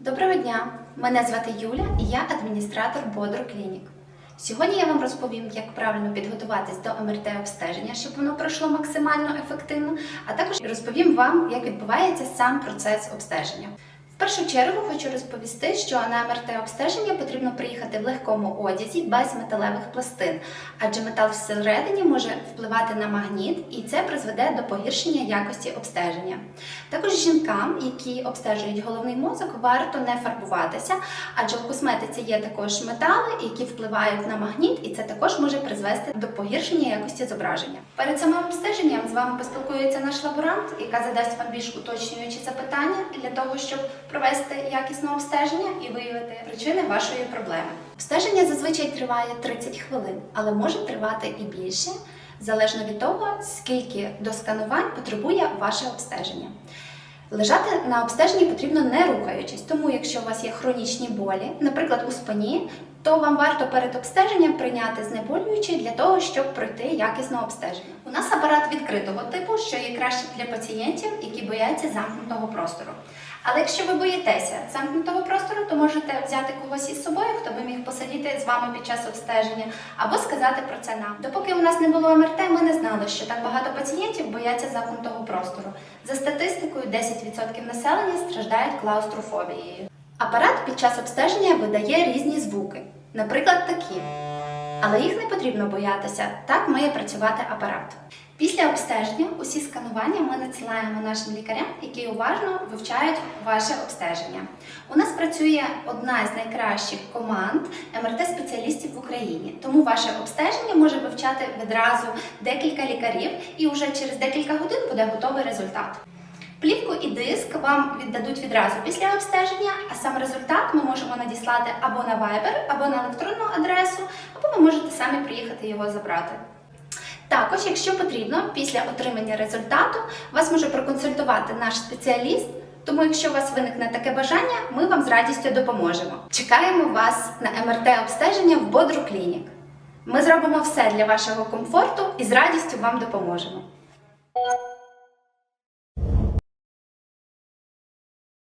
Доброго дня! Мене звати Юля і я адміністратор Бодро Клінік. Сьогодні я вам розповім, як правильно підготуватись до МРТ обстеження, щоб воно пройшло максимально ефективно, а також розповім вам, як відбувається сам процес обстеження. В першу чергу хочу розповісти, що на МРТ обстеження потрібно приїхати в легкому одязі без металевих пластин, адже метал всередині може впливати на магніт, і це призведе до погіршення якості обстеження. Також жінкам, які обстежують головний мозок, варто не фарбуватися, адже в косметиці є також метали, які впливають на магніт, і це також може призвести до погіршення якості зображення. Перед самим обстеженням з вами поспілкується наш лаборант, яка задасть вам більш уточнюючі запитання для того, щоб провести якісне обстеження і виявити причини вашої проблеми. Обстеження зазвичай триває 30 хвилин, але може тривати і більше, залежно від того, скільки до сканувань потребує ваше обстеження. Лежати на обстеженні потрібно не рухаючись, тому якщо у вас є хронічні болі, наприклад, у спині, то вам варто перед обстеженням прийняти знеболюючі для того, щоб пройти якісне обстеження. У нас апарат відкритого типу, що є краще для пацієнтів, які бояться замкнутого простору. Але якщо ви боїтеся замкнутого простору, то можете взяти когось із собою, хто би міг посидіти з вами під час обстеження, або сказати про це нам. Допоки у нас не було МРТ, ми не знали, що так багато пацієнтів бояться замкнутого простору. За статистикою, 10% населення страждають клаустрофобією. Апарат під час обстеження видає різні звуки, наприклад, такі. Але їх не потрібно боятися, так має працювати апарат. Після обстеження усі сканування ми надсилаємо нашим лікарям, які уважно вивчають ваше обстеження. У нас працює одна з найкращих команд МРТ-спеціалістів в Україні, тому ваше обстеження може вивчати відразу декілька лікарів, і вже через декілька годин буде готовий результат. Плівку і диск вам віддадуть відразу після обстеження, а сам результат ми можемо надіслати або на Viber, або на електронну адресу, або ви можете самі приїхати його забрати. Також, якщо потрібно, після отримання результату вас може проконсультувати наш спеціаліст. Тому, якщо у вас виникне таке бажання, ми вам з радістю допоможемо. Чекаємо вас на МРТ обстеження в Бодру Клінік. Ми зробимо все для вашого комфорту і з радістю вам допоможемо.